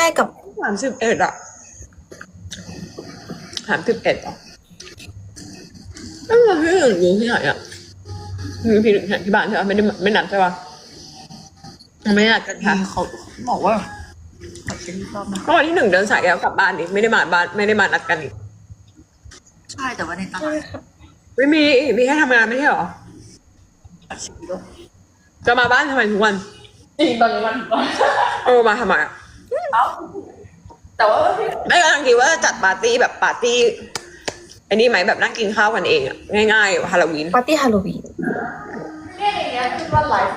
รกกับสามสิบเอ็ดอะสามสิบเอ็ดอะแล้วเราพี่หนึ่งอยู่ที่ไหนอะมีพี่หนึ่งที่บ้านใช่ปะไม่ได้ไม่นัดใช่ปะไม่นัดกันค่ะเขาบอกว่าขอกินรอบนะก็วันที่หนึ่งเดินสายแล้วกลับบ้านอีกไม่ได้มาบ้านไม่ได้มานัดกันอีกใช่แต่ว่าในตลาดไม่มีมีแค่ทำงานไม่ใช่หรอขอชิมด้วยจะมาบ้านทำไมทุกวันจริงตอนนี้มันเออมาทำไมอะเอ้า แต่ว่าพี่ไม่กำลังคิดว่าจะจัดปาร์ตี้แบบปาร์ตี้ไอ้นี่ไหมแบบนั่งกินข้าวกันเองอะง่ายๆฮาโลวีนปาร์ตี้ฮาโลวีนเนี่ยในเนี้ยคิดว่าไลฟ์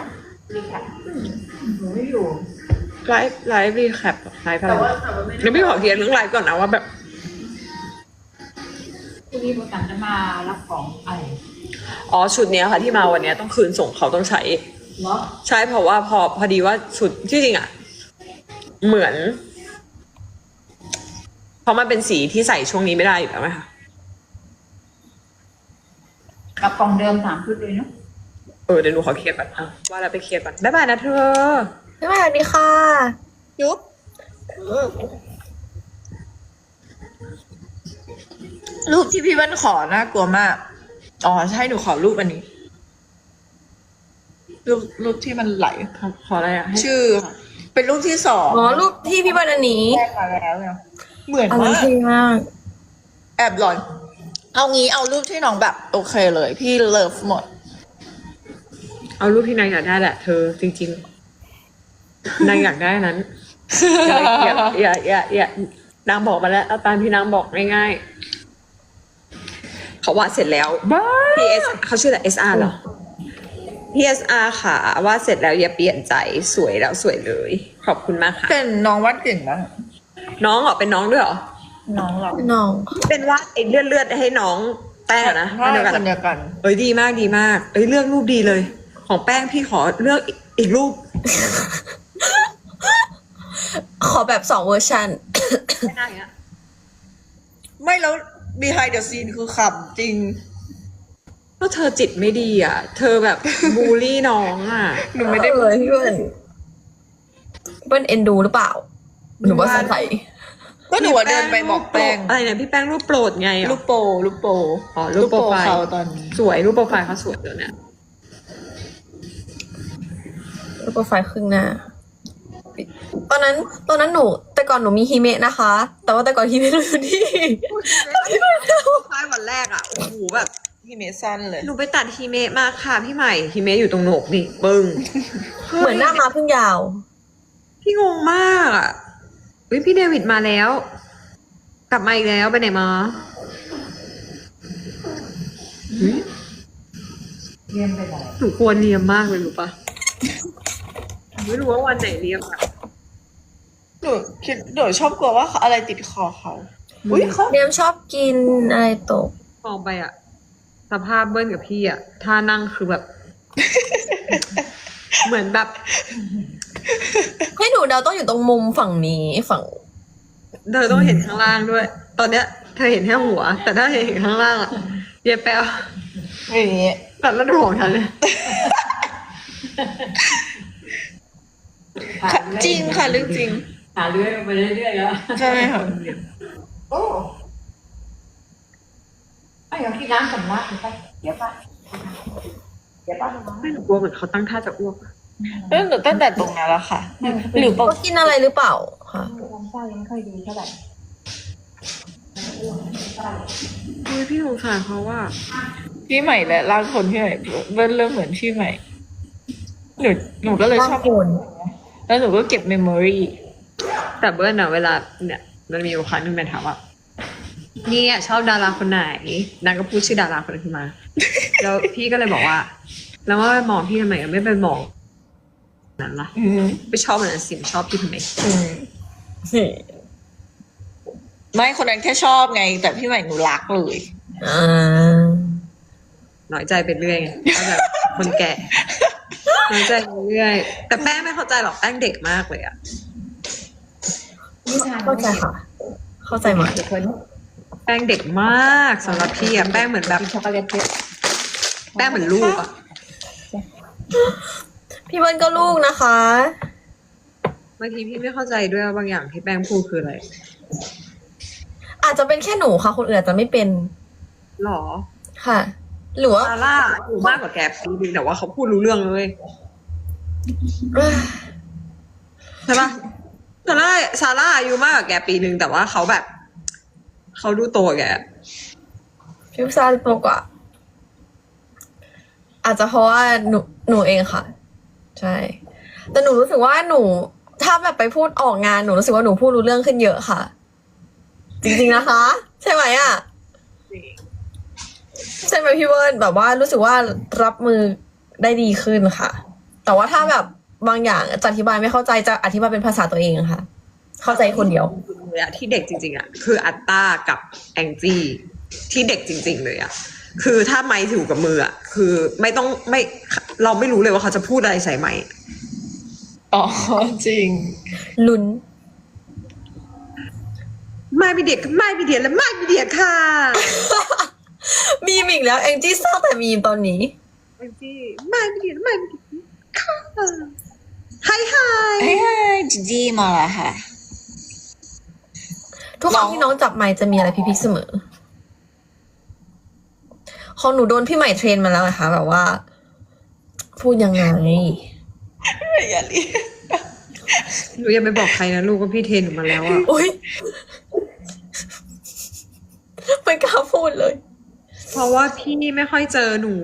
รีแคปหนูไม่อยู่ไลฟ์ไลฟ์รีแคปไลฟ์อะไรแต่ว่าแต่ว่าไม่เดี๋ยวพี่ขอเคลียร์เรื่องไลฟ์ก่อนนะว่าแบบพรุ่งนี้ประกันจะมารับของอะไรอ๋อชุดเนี้ยค่ะที่มาวันเนี้ยต้องคืนส่งเขาต้องใช้เนาะใช่เพราะว่าพอพอดีว่าชุดที่จริงอะ เหมือน เพราะมันเป็นสีที่ใส่ช่วงนี้ไม่ได้อยู่แล้วไหมคะกับกล่องเดิมสามชุดเลยเนาะเออเดี๋ยวหนูขอเคลียร์ก่อนอะว่าแล้วไปเคลียร์ก่อนบ๊ายบายนะเธอบ๊ายบายสวัสดีค่ะยุบรูปที่พี่เบิ้ลขอน่ากลัวมาก อ๋อใช่หนูขอรูปอันนี้ รูปรูปที่มันไหลขออะไรอะชื่อ เป็นรูปที่สองอ๋อรูปที่พี่เบิร์นอันนี้แรกมาแล้วเนี่ยเหมือนอะไรมากเท่มาก แอบหลอน เอางี้เอารูปที่น้องแบบ โอเคเลย พี่เลิฟหมด เอารูปที่นางอยากได้แหละเธอจริง ๆ นางอยากได้นั้นอย่าอย่าอย่าอย่าอย่านางบอกมาแล้วเอาตามที่นางบอกง่ายๆเขาวาดเสร็จแล้ว PS เขาชื่ออะไร SR เหรอ PSR ค่ะวาดเสร็จแล้วอย่าเปลี่ยนใจสวยแล้วสวยเลย ขอบคุณมากค่ะ เป็นน้องวัดเก่งนะน้องเหรอเป็นน้องด้วยเหรอน้องเราน้องเป็นวาดไอ้เลือดเลือดๆให้น้องแป้งอะนะใช่อันเดียวกันคนเดียวกันเอ้ยดีมากดีมากเอ้ยเลือกรูปดีเลย ของแป้งพี่ขอเลือกอีกอีกรูป ขอแบบสองเวอร์ชันไม่ได้อะไม่แล้ว behind the scene คือขำจริง ก็เธอจิตไม่ดีอะ เธอแบบบูลลี่น้องอะ หนูไม่ได้เลยพี่เบิร์นพี่เบิร์นเอ็นดูหรือเปล่า หนูว่าสงสัยก็หนูอะเดินไปบอกแป้งอะไรเนี่ยพี่แป้งรูปโปรดไงอะลูกโปรลูกโปรอ๋อรูปโปรไฟล์เขาตอนนี้สวยรูปโปรไฟล์เขาสวยเดี๋ยวเนี่ยรูปโปรไฟล์ครึ่งหน้าตอนนั้นตอนนั้นหนู แต่ก่อนหนูมีฮิเมะนะคะ แต่ว่าแต่ก่อนฮิเมะเราอยู่ที่ไฟล์วันแรกอะโอ้โหแบบ พี่เมสันเลยหนูไปตัดฮิเมะมาค่ะพี่ใหม่ฮิเมะอยู่ตรงโหนกนี่ปึ้งเหมือนหน้ามาเพิ่งยาว พี่งงมากอะเฮ้ยพี่เดวิดมาแล้ว กลับมาอีกแล้วไปไหนมาเฮ้ยเรียนไปไหนหนูกลัวเลียมมากเลยรู้ปะไม่รู้ว่าวันไหนเลียมอะหนูคิดหนูชอบกลัวว่าอะไรติดคอเขาอุ้ยเขาเนียมชอบกินอะไรตกมองไปอะ สภาพเบิ้ลกับพี่อะท่านั่งคือแบบ เหมือนแบบ ให้หนูเดาต้องอยู่ตรงมุมฝั่งนี้ฝั่ง เธอต้องเห็นข้างล่างด้วย ตอนเนี้ย เธอเห็นแค่หัว แต่ถ้าเห็นข้างล่างอะเย็บแปลอย่างนี้ตัดแล้วดูของฉันเลย จริงค่ะเรื่องจริง หาเรื่อยไปเรื่อยๆแล้ว ใช่ค่ะ โอ้ ไม่เอาที่น้ำสำลักไปเดี๋ยวไปเดี๋ยวป้าลงมาไม่หนูกลัวเหมือนเขาตั้งท่าจะอ้วกอะตั้งแต่ตั้งแต่ตรงนั้นแล้วค่ะ หรือปกก็กินอะไรหรือเปล่าคะลำไส้ยังไม่ค่อยดีเท่าไหร่เฮ้ยพี่สงสารเขาว่า พี่ใหม่และร่างคนพี่ใหม่เบิ้ลเริ่มเหมือนพี่ใหม่ หนูหนูก็เลยชอบโคนแล้วหนูก็เก็บเมมโมรีแต่เบิ้ลอะเวลาเนี่ย มันมีอยู่ครั้งหนึงแมนถามว่า เนี่ยชอบดาราคนไหนนางก็พูดชื่อดาราคนนั้นขึ้นมา แล้วพี่ก็เลยบอกว่า แล้วว่ามองพี่ทำไมไม่ไปมองนั้นล่ะอืมไปชอบมันนั้นสิชอบพี่ทำไมอืมไม่คนนั้นแค่ชอบไง แต่พี่ใหม่หนูรักเลย อ่าน้อยใจไปเรื่อยไงก็แบบคนแก่น้อยใจไปเรื่อยแต่แป้งไม่เข้าใจหรอกแป้งเด็กมากเลยอะเข้าใจค่ะ เข้าใจหมดทุกคน แป้งเด็กมากสำหรับพี่อะแป้งเหมือนแบบกินช็อกโกแลตเยอะแป้งเหมือนลูกอะพี่เบิร์นก็ลูกนะคะบางทีพี่ไม่เข้าใจด้วยว่าบางอย่างที่แป้งพูดคืออะไร อาจจะเป็นแค่หนูค่ะ คนอื่นอาจจะไม่เป็นหรอค่ะ หรือว่าซาร่าอยู่มากกว่าแกปีนึงแต่ว่าเขาพูดรู้เรื่องเลยเอ้ยใช่ปะซาร่าซาร่าอายุมากกว่าแกปีนึงแต่ว่าเขาแบบ เขาดูโตกว่าแกพี่ซาโตกว่า อาจจะเพราะว่าหนูหนูเองค่ะ ใช่ แต่หนูรู้สึกว่าหนู ถ้าแบบไปพูดออกงานหนูรู้สึกว่าหนูพูดรู้เรื่องขึ้นเยอะค่ะ จริงๆนะคะ ใช่ไหมอะใช่ไหมพี่เวิร์นแบบว่ารู้สึกว่ารับมือได้ดีขึ้นค่ะ แต่ว่าถ้าแบบบางอย่างจะอธิบายไม่เข้าใจจะอธิบายเป็นภาษาตัวเองค่ะ เข้าใจคนเดียวเลยอะที่เด็กจริงๆอะคืออัตตากับแองจี้ที่เด็กจริง ๆ เลยอะคือถ้าไม้ถือกับมืออะคือไม่ต้องไม่เราไม่รู้เลยว่าเขาจะพูดอะไรใส่ไม้อ๋อจริงลุ้นไม่มีเด็กไม่มีเดียดและไม่มีเดียดค่ะ มีมอีกแล้วแองจี้สร้างแต่มีมตอนนี้แองจี้ไม่มีเดียดไม่มีเดียดค่ะไฮไฮเฮ้ยจีจีมาแล้วค่ะ ทุกครั้งที่น้องจับไมค์จะมีอะไรพิพิเสมอ ของหนูโดนพี่ใหม่เทรนมาแล้วนะคะแบบว่า พูดยังไงอย่าเรียกหนูยังไม่บอกใครนะลูกว่าพี่เทรนหนูมาแล้วอะอุ้ยไม่กล้าพูดเลย เพราะว่าพี่ไม่ค่อยเจอหนู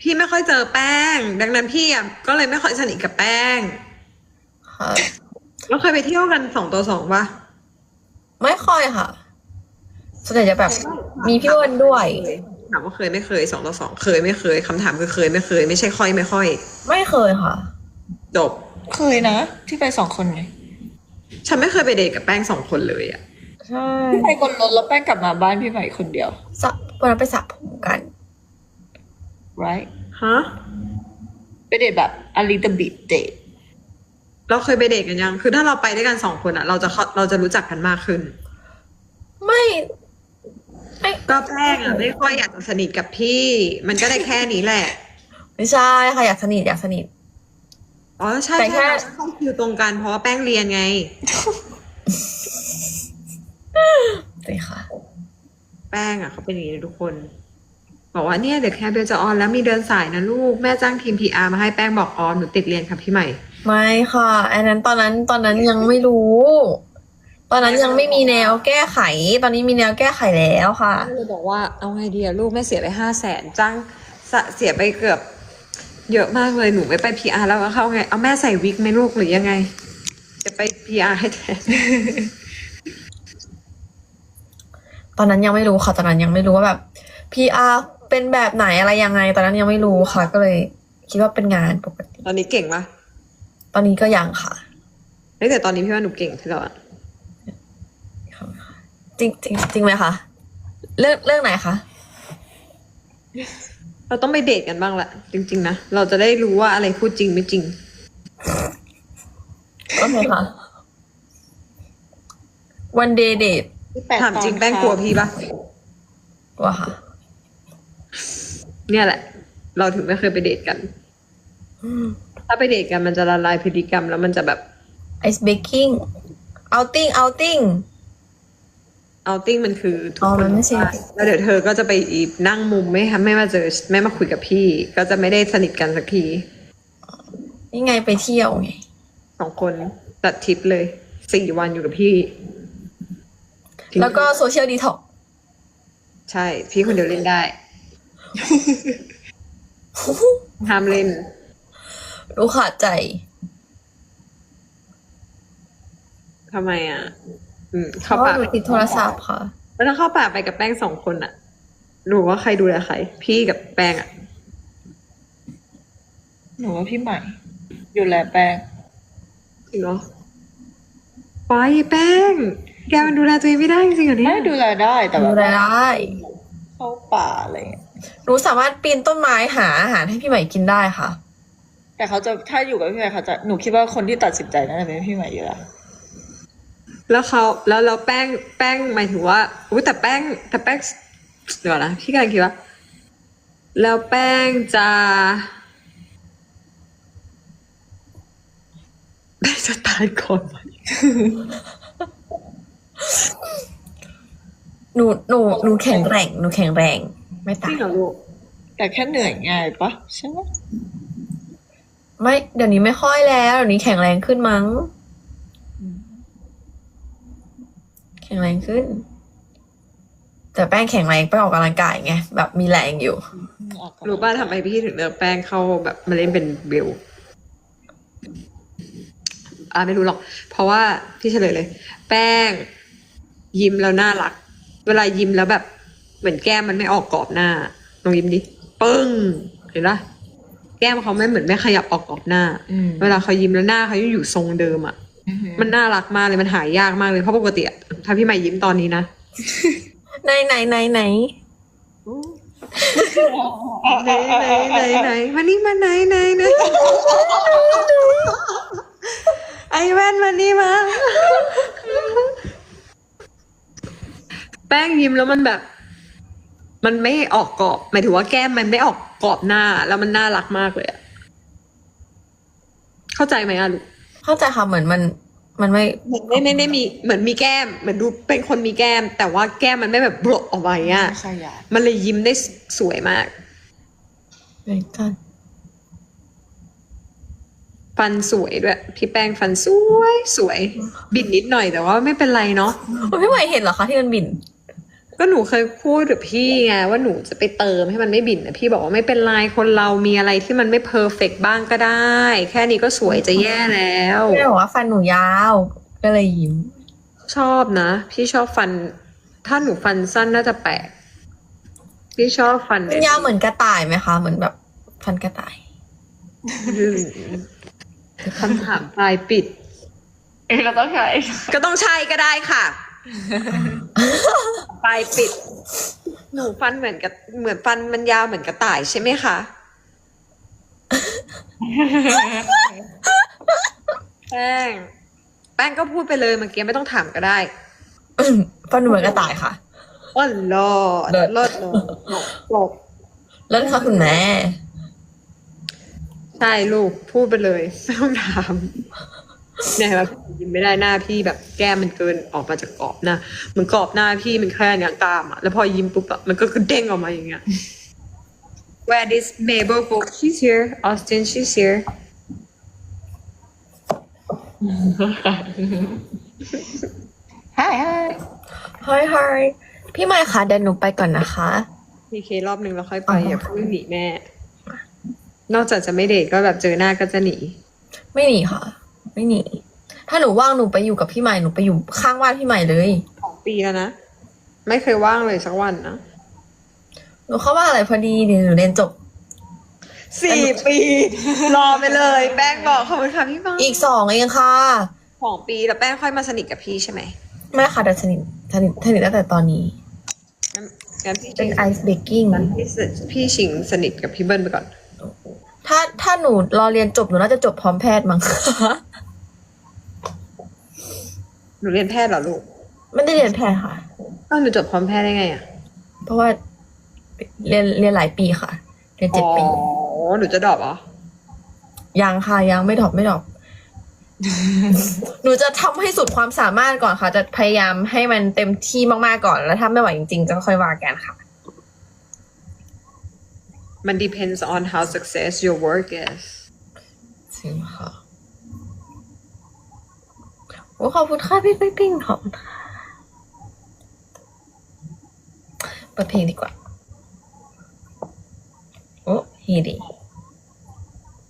พี่ไม่ค่อยเจอแป้ง ดังนั้นพี่อะก็เลยไม่ค่อยสนิทกับแป้งค่ะเราเคยไปเที่ยวกันสองต่อสองปะ ไม่ค่อยค่ะ ส่วนใหญ่จะแบบมีพี่เวิร์นด้วย ถามว่าเคยไม่เคยสองต่อสองเคยไม่เคยคำถามคือเคยไม่เคย ไม่ใช่ค่อยไม่ค่อยไม่เคยค่ะ จบเคยนะ ที่ไปสองคนไงฉันไม่เคยไปเดทกับแป้งสองคนเลยอะใช่ที่ไปคนรถแล้วแป้งกลับมาบ้านพี่ใหม่คนเดียว สระวันนั้นไปสระผมกัน right ฮะไปเดทแบบ a little bit date เราเคยไปเดทกันยัง คือถ้าเราไปด้วยกันสองคนอะเราจะเข้าเราจะรู้จักกันมากขึ้น ไม่ไม่ก็แป้งอะไม่ค่อยอยากจะสนิทกับพี่ มันก็ได้แค่นี้แหละ ไม่ใช่ค่ะอยากสนิทอยากสนิท อ๋อใช่แต่แค่ ใช่เราเข้าคิวตรงกันเพราะว่าแป้งเรียนไง สิค่ะแป้งอะเขาเป็นอย่างนี้นะทุกคน บอกว่าเนี่ยเดี๋ยวแคร์เบลจะออนแล้วมีเดินสายนะลูกแม่จ้างทีม PR มาให้แป้งบอกออนหนูติดเรียนค่ะพี่ใหม่ ไม่ค่ะอันนั้นตอนนั้นตอนนั้นยังไม่รู้ ตอนนั้นยังไม่มีแนวแก้ไข ตอนนี้มีแนวแก้ไขแล้วค่ะก็เลยบอกว่าเอาไงดีอะลูกแม่เสียไปห้าแสนจ้างสะเสียไปเกือบ เยอะมากเลยหนูไม่ไป PR แล้วก็เข้าไง เอาแม่ใส่วิกไหมลูกหรือยังไง จะไป PR ให้แทนตอนนั้นยังไม่รู้ค่ะตอนนั้นยังไม่รู้ว่าแบบ PR เป็นแบบไหนอะไรยังไง ตอนนั้นยังไม่รู้ค่ะ ก็เลย คิดว่าเป็นงานปกติ ตอนนี้เก่งปะ ตอนนี้ก็ยังค่ะเฮ้ยแต่ตอนนี้พี่ว่าหนูเก่งขึ้นแล้วอะจริงจริงจริงไหมคะเรื่องเรื่องไหนคะเราต้องไปเดทกันบ้างละจริง ๆ นะ เราจะได้รู้ว่าอะไรพูดจริงไม่จริงโอเคค่ะ วันเดย์เดทถามจริงแป้งกลัวพี่ปะว่าค่ะ เนี่ยแหละ เราถึงไม่เคยไปเดทกัน ถ้าไปเดทกันมันจะละลายพฤติกรรมแล้วมันจะแบบไอซ์เบกกิ้งเอาติ้งเอาติ้งเอาติ้งมันคือทุกอ๋อคมันนไม่ใช่แล้วเดี๋ยวเธอก็จะไปอีนั่งมุมไม่ไม่มาเจอไม่มาคุยกับพี่ ก็จะไม่ได้สนิทกันสักทีนี่ไงไปเที่ยวไง สองคนตัดทริปเลยสี่วันอยู่กับพี่ทิ้งแล้วก็โซเชียลดีท็อกใช่ พี่คนเดียวเล่นได้ห้ามเล่น รู้ขาดใจทำไมอะ อืม เพเข้าราะว่าป่าหนูติดโทรศัพท์ค่ะ แล้วถ้าเข้าป่าไปกับแป้งสองคนอะ หนูว่าใครดูแลใคร พี่กับแป้งอะ หนูว่าพี่ใหม่ อยู่แลแป้งจริงเหรอไปแป้ง แกมันดูแลตัวเองไม่ได้จริงเหรอเนี่ไม่ยดูแลได้แต่แบดูบแลได้ เข้าป่าอะไรเงี้ยหนูสามารถปีนต้นไม้หาอาหารให้พี่ใหม่กินได้ค่ะ แต่เขาจะถ้าอยู่กับพี่ใหม่เขาจะหนูคิดว่าคนที่ตัดสินใจน่าจะเป็นพี่ใหม่อยู่แล้วแล้วเขาแล้วเราแป้งแป้งหมายถึงว่าอุ้ยแต่แป้งแต่แป้งเดี๋ยวนะพี่กำลังคิดว่า แล้วแป้งจะแป้งจะจะตายก่อนไหมหนูหนูหนูแข็งแรงหนูแข็งแรง ไม่จตาริยงเหรอลูกแต่แค่เหนื่อยง่ายปะใช่ไหม ไม่เดี๋ยวนี้ไม่ค่อยแล้วเดี๋ยวนี้แข็งแรงขึ้นมั้ง แข็งแรงขึ้น แต่แป้งแข็งแรงไปออกกำลังกายไงแบบมีแรงอยู่ รู้ป่ะทำไมพี่ถึงเลือกแป้งเข้าแบบมาเล่นเป็นเบลอ่าไม่รู้หรอก เพราะว่าพี่เฉลยเลย แป้ง ยิ้มแล้วน่ารัก เวลายิ้มแล้วแบบ เหมือนแก้มมันไม่ออกกรอบหน้าลองยิ้มดิปึ้งเห็นปะ แก้มเขาไม่เหมือนไม่ขยับออกกรอบหน้าอืมเวลาเขายิ้มแล้วหน้าเขายังอยู่ทรงเดิมอะมันน่ารักมากเลยมันหายากมากเลยเพราะปกติอะถ้าพี่ใหม่ยิ้มตอนนี้นะไหนไหนไหนไหนไหนไหนไหนไหนมานี่มาไหนไหนไหนไอแว่นมานี่มาแป้งยิ้มแล้วมันแบบ มันไม่ออกกรอบหมายถึงว่าแก้มมันไม่ออก กรอบหน้าแล้วมันน่ารักมากเลยอะเข้าใจไหมอะลูกเข้าใจค่ะเหมือนมันมันไม่เหมือนไม่ไม่ได้มีเหมือนมีแก้มเหมือนดูเป็นคนมีแก้ม แต่ว่าแก้มมันไม่แบบโบรออกไปอะขยายมันเลยยิ้มได้สวยมากเหมือนกันฟันสวยด้วยพี่แป้งฟันสวยสวย บิดนิดหน่อยแต่ว่าไม่เป็นไรเนาะโอ้ยพี่ใหม่เห็นเหรอคะที่มันบิน ก็หนูเคยพูดกับพี่ไงว่าหนูจะไปเติมให้มันไม่บิดนะพี่บอกว่าไม่เป็นไรคนเรามีอะไรที่มันไม่เพอร์เฟกบ้างก็ได้ แค่นี้ก็สวยจะแย่แล้วพี่บอกว่าฟันหนูยาวก็เลยยิ้ม ชอบนะ พี่ชอบฟัน ถ้าหนูฟันสั้นน่าจะแปลกพี่ชอบฟันมันยาวเหมือนกระต่ายไหมคะ เหมือนแบบฟันกระต่ายอืมคำถามปลายปิดเอยเราต้องใช้ก็ต้องใช่ก็ได้ค่ะ ปลายปิด หนูฟันเหมือนกับเหมือนฟันมันยาวเหมือนกระต่ายใช่ไหมคะแป้งแป้งก็พูดไปเลยเมื่อกี้ไม่ต้องถามก็ได้ฟันหนูเหมือนกระต่ายค่ะอ้อนลอดเลิศเลิศเลยจบแล้วค่ะคุณแม่ ใช่ลูกพูดไปเลยไม่ต้องถาม เนี่ยแบบยิ้มไม่ได้หน้าพี่แบบแก้มมันเกินออกมาจากกรอบหน้าเหมันกรอบหน้าพี่มันแค่เนี้ยกล้ามอะแล้วพอยิ้มปุ๊บอะมันก็คือเด้งออกมาอย่างเงี้ย Where this Mabel go she's here Austin she's here ใช่ใช่เฮ้ยเฮ้ยพี่ใหม่คะเดี๋ยวหนูไปก่อนนะคะ มีเครอบหนึ่งแล้วค่อยไปอ๋ออ อย่าเพิ่งหนีแม่ นอกจากจะไม่เดทก็แบบเจอหน้าก็จะหนี ไม่หนีค่ะ ไม่หนี ถ้าหนูว่างหนูไปอยู่กับพี่ใหม่หนูไปอยู่ข้างบ้านพี่ใหม่เลย สองปีแล้วนะ ไม่เคยว่างเลยสักวันนะหนูเข้าบ้านอะไรพอดีเดี๋ยวหนูเรียนจบ สี่ปี รอไปเลย แป้งบอกขอบคุณค่ะพี่ฟังอีกสองเองค่ะสองปีแล้วแป้งค่อยมาสนิทกับพี่ใช่ไหมไม่ค่ะแต่สนิทสนิทสนิทตั้งแต่ตอนนี้ งั้นงั้นพี่เป็นไอซ์เบกกิ้งงั้นพี่สพี่ชิงสนิทกับพี่เบิ้ลไปก่อน ถ้าถ้าหนูรอเรียนจบหนูน่าจะจบพร้อมแพทย์มั้ง หนูเรียนแพทย์เหรอลูกไม่ได้เรียนแพทย์ค่ะอ้าวหนูจบพร้อมแพทย์ได้ไงอะเพราะว่าเรียนเรียนหลายปีค่ะ เรียนเจ็ดปีอ๋อหนูจะดรอปเหรอยังค่ะยังไม่ดรอปไม่ดรอปหนูจะทำให้สุดความสามารถก่อนค่ะ จะพยายามให้มันเต็มที่มากๆก่อนแล้วถ้าไม่ไหวจริงๆ จะค่อยว่ากันค่ะ มัน depends on how success your work is จริงค่ะ โอ้ขอบคุณค่ะพี่ปิ๊งปิ๊งขอบคุณค่ะเปิดเพลงดีกว่า โอ้เฮดี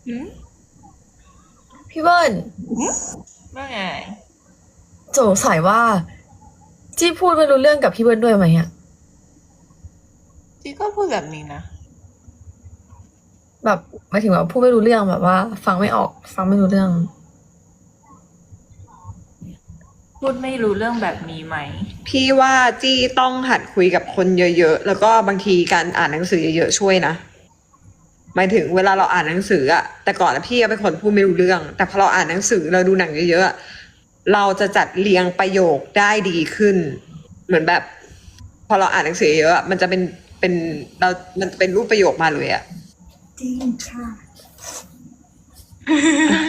หืมพี่เบิ้ลว่าไงสงสัยว่าจี้พูดไม่รู้เรื่องกับพี่เบิ้ลด้วยไหมอะจีก็พูดแบบนี้นะแบบหมายถึงว่าพูดไม่รู้เรื่องแบบว่า ฟังไม่ออก ฟังไม่รู้เรื่อง พูดไม่รู้เรื่องแบบนี้ไหม พี่ว่าจี้ต้องหัดคุยกับคนเยอะ ๆ แล้วก็บางทีการอ่านหนังสือเยอะๆช่วยนะหมายถึงเวลาเราอ่านหนังสืออะแต่ก่อนอะพี่เป็นคนพูดไม่รู้เรื่อง แต่พอเราอ่านหนังสือเราดูหนังเยอะๆอะเราจะจัดเรียงประโยคได้ดีขึ้น เหมือนแบบ พอเราอ่านหนังสือเยอะอะมันจะเป็นเป็นเรา มันจะเป็นรูปประโยคมาเลยอะจริงค่ะ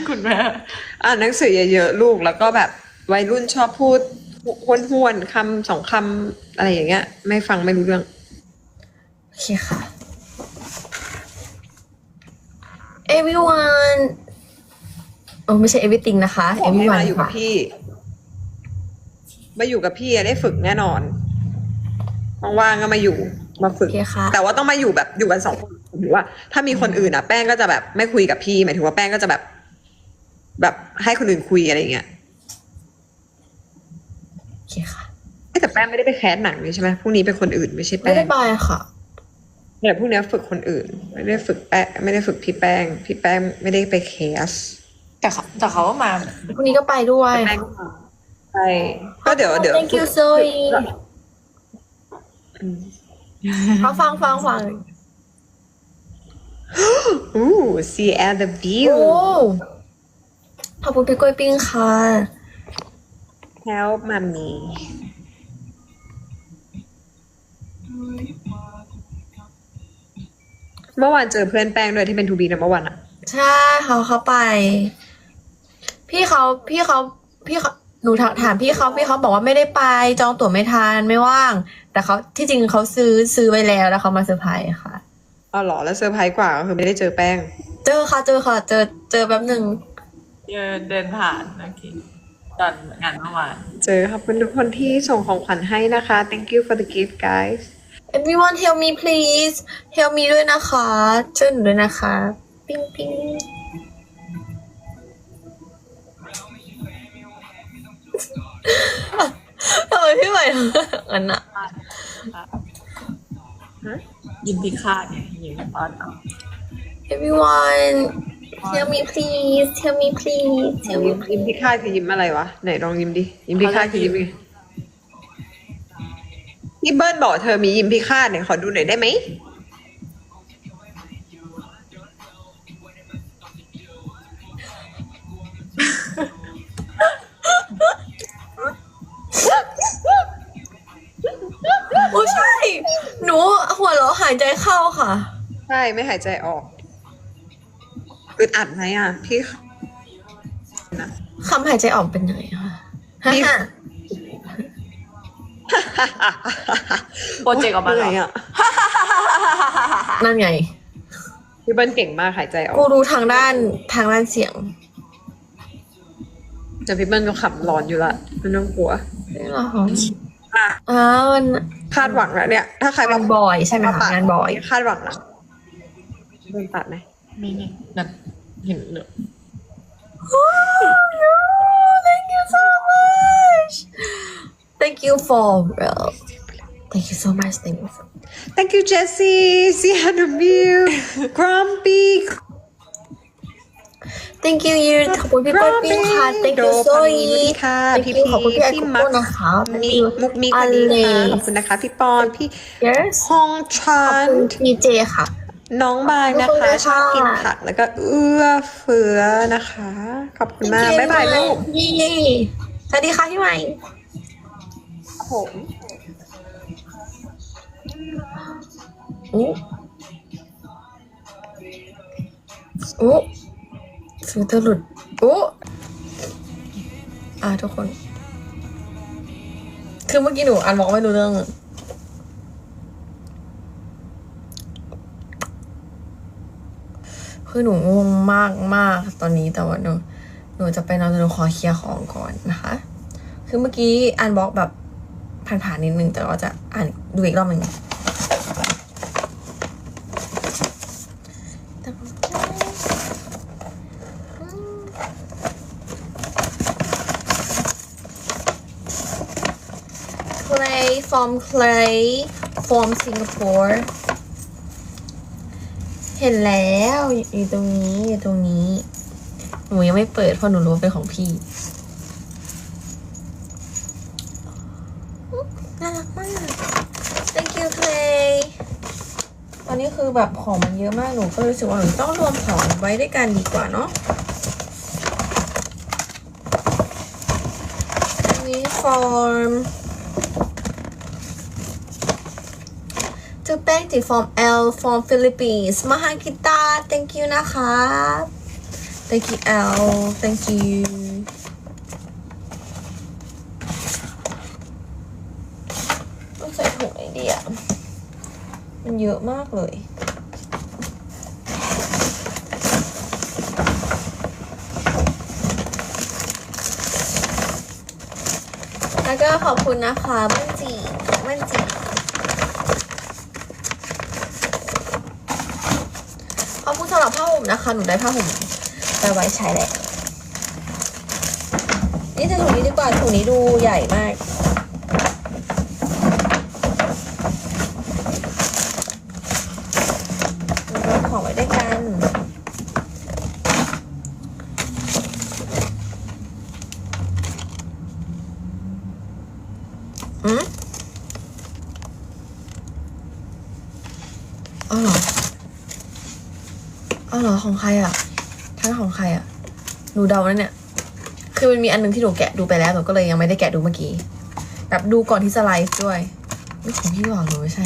คุณแม่อ่านหนังสือเยอะๆลูกแล้วก็แบบ วัยรุ่นชอบพูดห้วนๆคำสองคำอะไรอย่างเงี้ย ไม่ฟังไม่รู้เรื่อง โอเคค่ะ everyone โอ้ไม่ใช่ everything นะคะขอให้ everyone มาอยู่กับค่ะพี่ มาอยู่กับพี่อะได้ฝึกแน่นอนว่างๆก็มาอยู่มาฝึโอก เคค่ะ แต่ว่าต้องมาอยู่แบบอยู่กันสองคนหรือว่า ถ้ามีคนอื่นอะแป้งก็จะแบบไม่คุยกับพี่หมายถึงว่าแป้งก็จะแบบ แบบให้คนอื่นคุยอะไรอย่างเงี้ยโอ เคค่ะเอ้ยแต่แป้งไม่ได้ไปแคสหนังนี่ใช่ไหมพรุ่งนี้เป็นคนอื่นไม่ใช่ไม่แป้ได้งไปค่ะแต่พรุ่งนี้ฝึกคนอื่น ไม่ได้ฝึกแป้งไม่ได้ฝึกพี่แป้ง พี่แป้งไม่ได้ไปแคสแต่เขาแต่เขาก็มาพรุ่งนี้ก็ไปด้วยแป้งใช่ก็เดี๋ยวเดี๋ยว thank you Zoe อืมฟังฟังฟังฟังอู้ see at the โอ้ view ขอบคุณพี่กล้วยปิ้งค่ะ help mommy เมื่อวานเจอเพื่อนแป้งด้วยที่เป็นทูบีนะเมื่อวานอะใช่เขาเขาไป พี่เขาพี่เขาพี่เขาหนูถามถามพี่เขาพี่เขาบอกว่าไม่ได้ไป จองตั๋วไม่ทันไม่ว่าง แต่เขาที่จริงเขาซื้อซื้อไว้แล้วแล้วเขามาเซอร์ไพรส์ค่ะอ๋อเหรอแล้วเซอร์ไพรส์กว่าก็คือไม่ได้เจอแป้ง เจอค่ะเจอค่ะเจอเจอแป๊บหนึ่งเดินเดินผ่านโอเค ตอนงานเมื่อวาน เจอขอบคุณทุกคนที่ส่งของขวัญให้นะคะ thank you for the gift guys everyone help me please help me ด้วยนะคะช่วยหนูด้วยนะคะ ปิ้งปิ้งทำไมพี่ใหม่อันน่ะยินพิฆาตเนี่ยยินตอนเอา everyone help me please help me please help me ยิ้มยิ้มที่ค่ายคือยิ้มอะไรวะ ไหนลองยิ้มดิ ยิ้มที่ค่ายคือยิ้มยังไงพี่เบิ้ลบอกเธอมียิ้มพิฆาตเนี่ยขอดูหน่อยได้ไหม โอ้ใช่ หนูหัวเราะหายใจเข้าค่ะ ใช่ ไม่หายใจออก อึดอัดไหมอะพี่คำหายใจออกเป็นยังไงคะฮ่าพี่ฮ่าโปรเจกต์ออกมาเหเหรนื่ออยอะนั่นไงพี่เบิ้ลเก่งมากหายใจออกูกรู้ทางด้านทางด้านเสียงแต่พี่เบิ้ลก็ขับร้อนอยู่ละไม่ต้องกลัวนี่เหรอคะอะอ้าวมันคาดหวังแล้วเนี่ย ถ้าใครงานบ่อยใช่ไหมคะงานบ่อย คาดหวังนะเบิ้ลตัดไหม มีนี่นั่นเห็นเนอะ thank you so much thank you for real thank you so much thank you so Thank you Jessie see how the view Grumpy thank you ยืนขอบคุณพี่ก้อยปิ้งค่ะ thank you โด so พังนี้ much ค่ะ thank พี่ you พีขอบคุณพี่ไอพี่คุมัโก้กนะคะอันนี้มุกมิกอันนี้ค่ะ ขอบคุณนะคะ พี่ปอน พี่ yes ฮองชัขอบน คุณพีเจค่ะ น้องบายนะขอบคุณคะค่ะชอบกินผักแล้วก็เอื้อเฟื้อนะคะ ขอบคุณมาก Thank you บ๊ายบายลูกยี่สวัสดีค่ะพี่ใหม่ผมอู้อู้ฟิลเตอร์หลุดอู้อ่าทุกคน คือเมื่อกี้หนูอ่านบอกไม่รู้เรื่อง คือหนูงงมากมากตอนนี้แต่ว่าหนูหนูจะไปนอนหนูขอเคลียร์ของก่อนนะคะ คือเมื่อกี้อ่านบล็อกแบบผ่านๆนิดนึงแต่ว่าจะอ่านดูอีกรอบหนึ่ง clay from clay from Singapore เห็นแล้วอยู่ตรงนี้อยู่ตรงนี้ หนูยังไม่เปิดเพราะหนูรู้ว่าเป็นของพี่น่ารักมาก thank you clay ตอนนี้คือแบบของมันเยอะมากหนูก็รู้สึกว่าหนูต้องรวมของไว้ด้วยกันดีกว่าเนาะอันนี้ form จุดแป้งจี form L from Philippines มาหากิตา thank you นะคะ thank you L thank you ต้องใส่ถุงไหนดีอะมันเยอะมากเลยแล้วก็ขอบคุณนะคะมันจีมันจีขอบคุณสำ ห่มนะคะ หนูได้ผ้าห่มไปไว้ใช้แหละนี่จะถุงนี้ดีกว่าถุงนี้ดูใหญ่มากเราของไว้ด้วยกัน อืมอ๋อเหรออ๋อ เหรอของใครอะทั้งของใครอะหนูเดาแล้วเนี่ย คือมันมีอันหนึงที่หนูแกะดูไปแล้วหนูก็เลยยังไม่ได้แกะดูเมื่อกี้แบบดูก่อนที่จะไลฟ์ด้วยนี่ของพี่หวังหนูไม่ใช่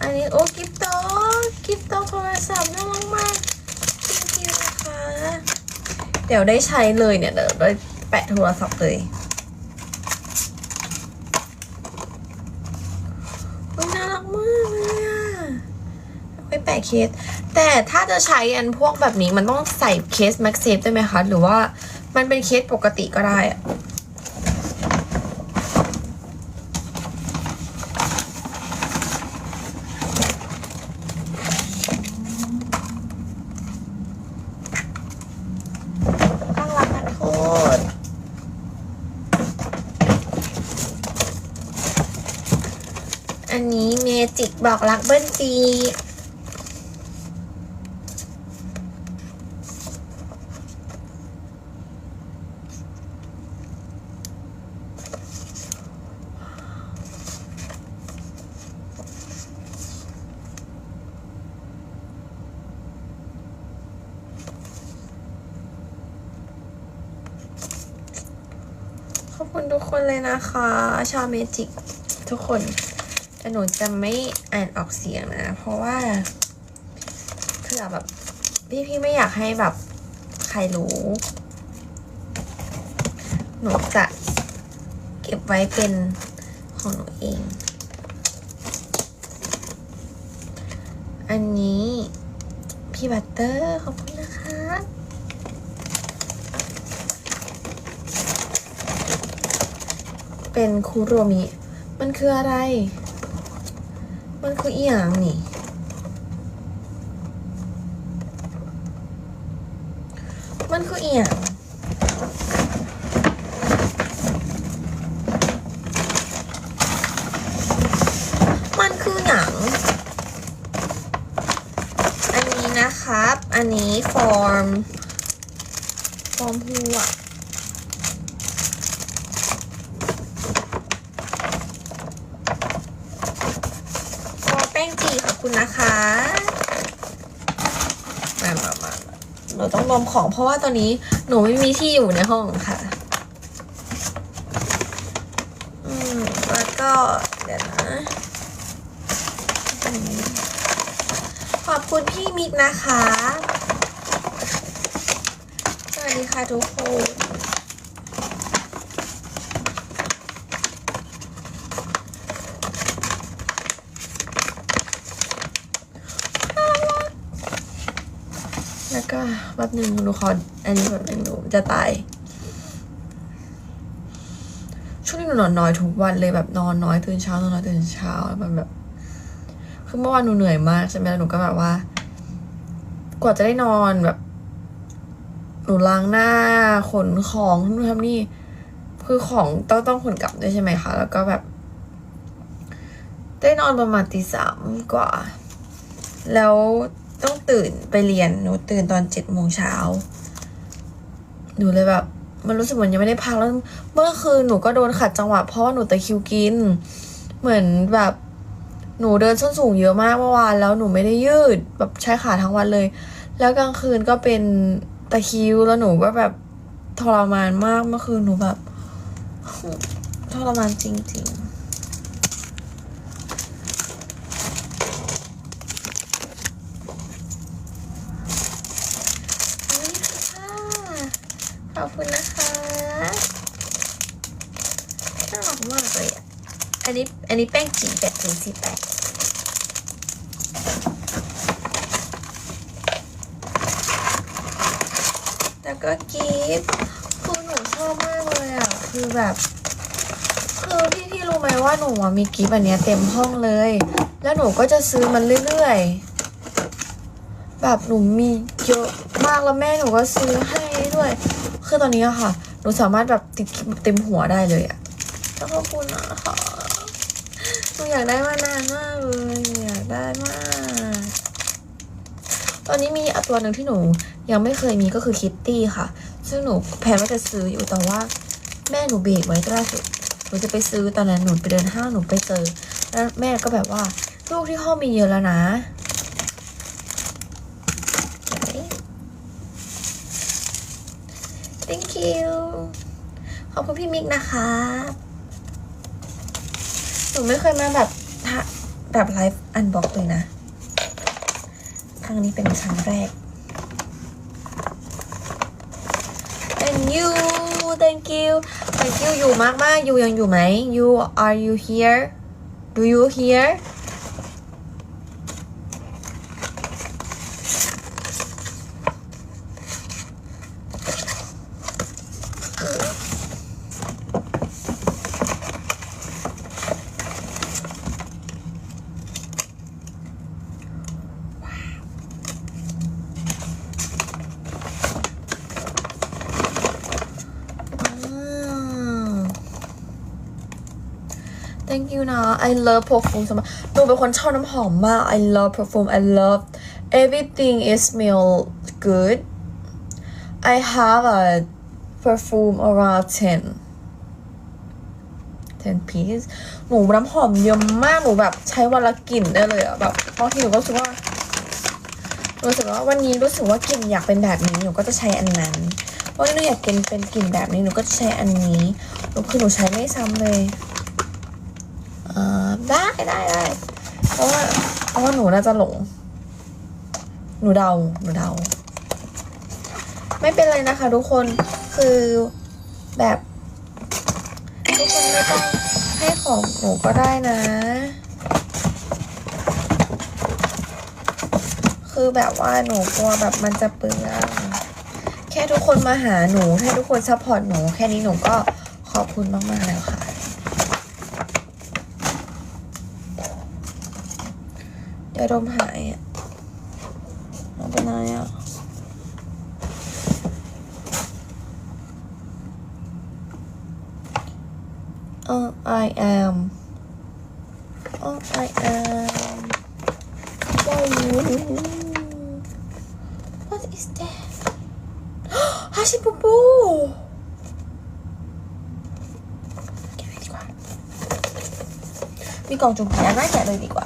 อันนี้โอ้กิฟต์โตกิฟต์โตโทรศัพท์น่ารักมากจริงๆนะคะ เดี๋ยวได้ใช้เลยเนี่ยเดี๋ยวได้แปะโทรศัพท์เลยอุ๊ยน่ารักมากเลยอะ เอาไปแปะเคส แต่ถ้าจะใช้อันพวกแบบนี้มันต้องใส่เคสแม็กเซฟได้ไหมคะ หรือว่ามันเป็นเคสปกติก็ได้อะข้างหลังโทษอันนี้เมจิกบอกรักเบิ้ลจีขอบคุณทุกค นะคะ ชาวเมจิกทุกคนแต่หนูจะไม่อ่านออกเสียงนะ เพราะว่าเผื่อแบบพี่ๆไม่อยากให้แบบใครรู้ หนูจะเก็บไว้เป็นของหนูเอง อันนี้พี่บัตเตอร์ขอบคุณนะคะ เป็นคูโรมิ มันคืออะไร มันคืออีหยังนี่คืออีหยังมันคือหนัง อันนี้นะครับ อันนี้ฟอร์ม ฟอร์มหัว ขอแป้ งจีขอบคุณนะคะมามามามาหนูต้องรวมของเพราะว่าตอนนี้หนูไม่มีที่อยู่ในห้องค่ะ อืมแล้วก็เดี๋ยวนะอืมขอบคุณพี่มิกนะคะ สวัสดีค่ะทุกคน แล้วก็แป๊บ หนึ่งหนูขออันนี้แบบหนึ่งหนูจะตาย ช่วงนี้หนูนอนน้อยทุกวันเลยแบบนอนน้อยตื่นเช้านอนน้อยตื่นเช้ามันแบบ คือเมื่อวานหนูเหนื่อยมากใช่ไหมแล้วหนูก็แบบว่า กว่าจะได้นอนแบบ หนูล้างหน้าขนของนู่นทำนี่ คือของต้องต้องขนกลับด้วยใช่ไหมคะแล้วก็แบบ ได้นอนประมาณตีสามกว่า แล้ว ต้องตื่นไปเรียนหนูตื่นตอนเจ็ดโมงเช้าหนูเลยแบบ มันรู้สึกเหมือนยังไม่ได้พักแล้ว เมื่อคืนหนูก็โดนขัดจังหวะเพราะว่าหนูตะคิวกิน เหมือนแบบหนูเดินส้นสูงเยอะมากเมื่อวานแล้วหนูไม่ได้ยืดแบบใช้ขาทั้งวันเลย แล้วกลางคืนก็เป็นตะคิวแล้วหนูก็แบบทรมานมากเมื่อคืนหนูแบบทรมานจริง ๆ ขอบคุณนะคะน่ารักมากเลยอะ อันนี้อันนี้แป้งจีแปดถึงสี่แปดแล้วก็กิฟต์คือหนูชอบมากเลยอะ คือแบบ คือพี่พี่รู้ไหมว่าหนูอะมีกิฟต์อันเนี้ยเต็มห้องเลย แล้วหนูก็จะซื้อมันเรื่อยๆ แบบหนูมีเยอะมากแล้วแม่หนูก็ซื้อให้ด้วย คือตอนนี้อะค่ะ หนูสามารถแบบติดกิฟต์เต็มหัวได้เลยอะขอบคุณนะคะ หนูอยากได้มานานมากเลยอยากได้มาก ตอนนี้มีอะตัวหนึ่งที่หนูยังไม่เคยมีก็คือคิตตี้ค่ะ ซึ่งหนูแพนว่าจะซื้ออยู่แต่ว่า แม่หนูเบรกไว้ตอนแรกสุดหนูจะไปซื้อตอนนั้นหนูไปเดินห้างหนูไปเจอแล้วแม่ก็แบบว่าลูกที่ห้องมีเยอะแล้วนะ thank you ขอบคุณพี่มิกนะคะ นูไม่เคยมาแบบทะแบบไลฟ์อันบ็อกเลยนะ ครั้งนี้เป็นครั้งแรก and you thank you thank you อยู่มากมากอยู่ยังอยู่ไหม you are you here do you here I love perfume สมหนูเป็นคนชอบน้ำหอมมาก I love perfume I love everything is smell good I have a perfume around 10 10 piece หนูน้ำหอมเยอะมากหนูแบบใช้วันละกลิ่นได้เลยอะแบบบางทีหนูก็รู้สึกว่ารู้สึกว่าวันนี้รู้สึกว่ากลิ่นอยากเป็นแบบนี้หนูก็จะใช้อันนั้นวันนี้หนูอยากกินเป็นกลิ่นแบบนี้หนูก็จะใช้อันนี้หนูคือหนูใช้ไม่ซ้ำเลย อได้ได้ได้เพราะว่าเพราะว่าหนูน่าจะหลง หนูเดาหนูเดา ไม่เป็นไรนะคะทุกคนคือแบบทุกคนไม่ต้องให้ของหนูก็ได้นะ คือแบบว่าหนูกลัวแบบมันจะเปลืองแค่ทุกคนมาหาหนูแค่ทุกคนซัพพอร์ตหนู แค่นี้หนูก็ขอบคุณมากๆแล้วค่ะ เดี๋ ยวดมหายอะไม่เป็นไรอะ Oh I am Oh I am what is that? ฮาชิปูปูแกะเลยดีกว่ามีกล่องจุ่มแพ้น่าแกะเลยดีกว่า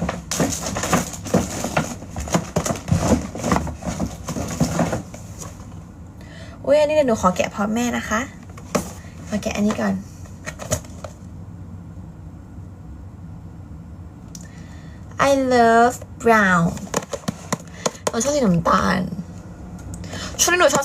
อุ้ยอันนี้เดี๋ยวหนูขอแกะพร้อมแม่นะคะขอแกะอันนี้ก่อน I love brown หนูชอบสีน้ำตาลช่วงนี้หนูชอบ